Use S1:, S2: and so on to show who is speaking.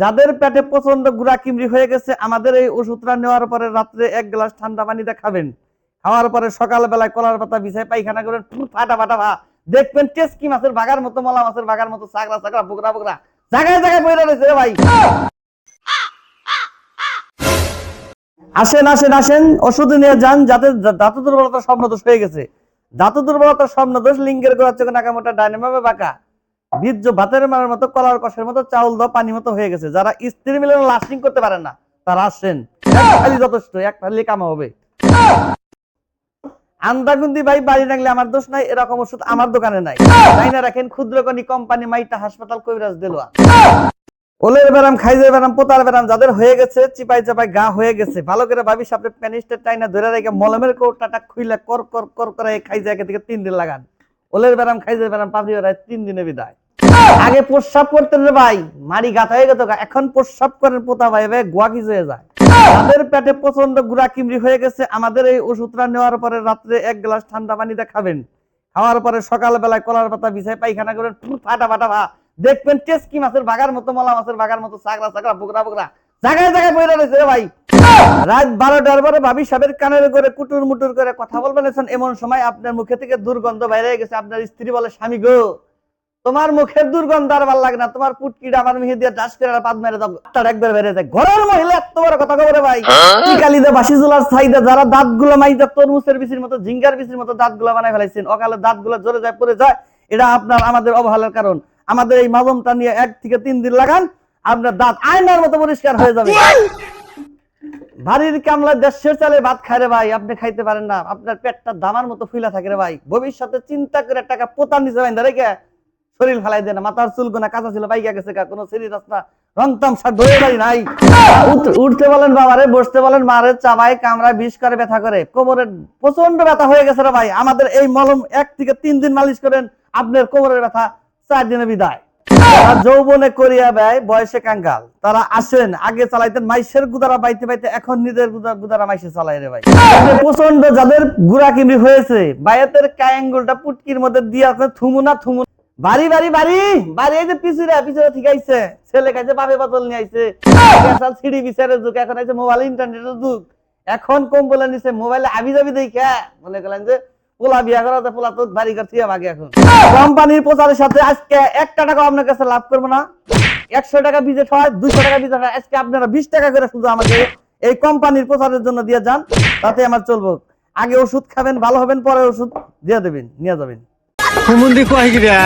S1: যাদের পেটে প্রচণ্ড গুড়া কিমড়ি হয়ে গেছে, আমাদের এই ওষুধটা নেওয়ার পরে রাত্রে এক গ্লাস ঠান্ডা পানিতে খাবেন। খাওয়ার পরে সকালবেলায় কলার পাতা বিছায় পায়খানা করেন ফাটা ফাটা ভা দেখবেন টেস্কি মাছের বাগার মতো, মলা মাছের বাগার মতো চাকরা চাকরা বুকরা বুকরা। জায়গায় জায়গায় বইরা রয়েছে ভাই। আসেন আসেন আসেন, ওষুধ নিয়ে যান, যাতে দাঁত দুর্বলতার স্বপ্ন দোষ হয়ে গেছে। দাঁত দুর্বলতার স্বপ্ন দোষ লিঙ্গের গোড়া চোখে নাকা মোটা ডাইনামাবে বাঁকা বীর্য ভাতের মারের মতো কলার কষের মতো চাউল দাও পানি মতো হয়ে গেছে। যারা স্ত্রী মিলন লাস্টিং করতে পারেন না, তারা আসেন। খালি যথেষ্ট, এক খালি কামা হবে। আন্দাগুন্দি ভাই, বাড়ি রাখলে আমার দোষ নাই, এরকম ওষুধ আমার দোকানে নাই। তাই না রাখেন ক্ষুদ্রকণি কোম্পানি মাইটা হাসপাতাল কবিরাজ দেলোয়া। ওলের ব্যারাম, খাইজের ব্যারাম, পোতার ব্যারাম যাদের হয়ে গেছে, চিপাই চাপাই গা হয়ে গেছে। ভালো করে ভাবিস আপনি প্যানিস্টের টাইনা ধরে রেখে মলমের কৌটাটা খুইলে কর কর কর করে খাইজে একে থেকে তিন দিন লাগান। ওলের ব্যারাম, খাইজের ব্যারাম পাবলি তিন দিনে বিদায়। আগে প্রস্রাব করতেন রে ভাই, মারি গাথা হয়ে গেত এখন প্রস্রাব করেন পোতা ভাই ভাই গোয়া কিছু হয়ে যায়। যাদের পেটে প্রচণ্ড গুড়া কিমড়ি হয়ে গেছে। আমাদের এই ওষুধটা নেওয়ার পরে রাত্রে এক গ্লাস ঠান্ডা পানিতে খাবেন। খাওয়ার পরে সকালবেলায় কলার পাতা বিছায় পায়খানা করেন ফাটা ফাটা ভা দেখবেন টেস্কি মাছের বাগার মতো, মলা মাছের বাগার মতো চাকরা চাকরা বুকরা বুকরা। জায়গায় জায়গায় বইরা রয়েছে রে ভাই। রাত বারোটার পরে ভাবি সাহেবের কানের করে কুটুর মুটুর করে কথা বলবেন। এমন সময় আপনার মুখে থেকে দুর্গন্ধ বাইরে গেছে। আপনার স্ত্রী বলে, স্বামী গো তোমার মুখের দুর্গন্ধ আর ভালো লাগে না তোমার পুটকিটা আমার মিহি দিয়ে ডাস করে পাত মেরে দাও। তার একবার বেড়ে যায়। ঘরের মহিলা এত বড় কথা কবরে ভাই? কি কালিদা বাসি জুলার সাইদা যারা দাঁতগুলো মাইদা তরমুজের বিচির মতো জিঙ্গার বিচির মতো দাঁতগুলো বানাই ফেলাইছেন। অকালে দাঁতগুলো জোরে যায় পড়ে যায়। এটা আপনার আমাদের অবহেলার কারণ। আমাদের এই মাজমটা নিয়ে এক থেকে তিন দিন লাগান আপনার দাঁত আয়নার মতো পরিষ্কার হয়ে যাবে। ভারীর কামলা দেশের চালে ভাত খায় রে ভাই আপনি খাইতে পারেন না। আপনার পেটটা দামার মতো ফুলা থাকে রে ভাই। ভবিষ্যতে চিন্তা করে টাকা পোতার নিচে বাইন্দা রেখে শরীর ফেলাই দেয় না, মাথার চুল গোনা কাঁচা ছিল বাইকা গেছে গা, কোনো শরীর রাস্তা রংতাম সার ধরে বাড়ি নাই। উঠতে বলেন বাবারে, বসতে বলেন মারে চাবাই কামড়ায়, বিষ করে, ব্যথা করে। কোমরের প্রচণ্ড ব্যথা হয়ে গেছে রে ভাই। আমাদের এই মলম এক থেকে তিন দিন মালিশ করেন, আপনার কোমরের ব্যথা চার দিনে বিদায়। যৌবনে করিয়া ব্যয়, বয়সে কাঙ্গাল। তারা আসেন, আগে চালাইতেন মাইসের গুদারা বাইতে বাইতে এখন নিজের গুদা- গুদারা মাইসে চালাই রে ভাই। প্রচণ্ড যাদের গুড়া হয়েছে, বায়াতের কায়াঙ্গুলটা পুটকির মধ্যে দিয়ে আছে, থুমু না থুমু বাড়ি বাড়ি বাড়ি। বাড়ি, এই যে পিছুরে পিছুরে ঠিক আইছে ছেলে কাছে বাপে বাতল নিয়ে আইছে। ক্যাসাল সিঁড়ি বিচারের যুগ, এখন আইছে মোবাইল ইন্টারনেটের যুগ। এখন কম বলে নিছে মোবাইলে আবি যাবি দেখা। মনে করলেন যে, পোলা বিয়া করা তো পোলা তো বাড়ি ঘর ভাগে এখন। কোম্পানির প্রচারের সাথে আজকে একটা টাকা আপনার কাছে লাভ করব না। একশো টাকা বিজেট হয়, দুইশো টাকা বিজেট হয়। আজকে আপনারা বিশ টাকা করে শুধু আমাকে এই কোম্পানির প্রচারের জন্য দিয়ে যান। তাতে আমার চলবো। আগে ওষুধ খাবেন, ভালো হবেন, পরে ওষুধ দিয়ে দেবেন, নিয়ে যাবেন।
S2: হুমুন্দি কয় গিরা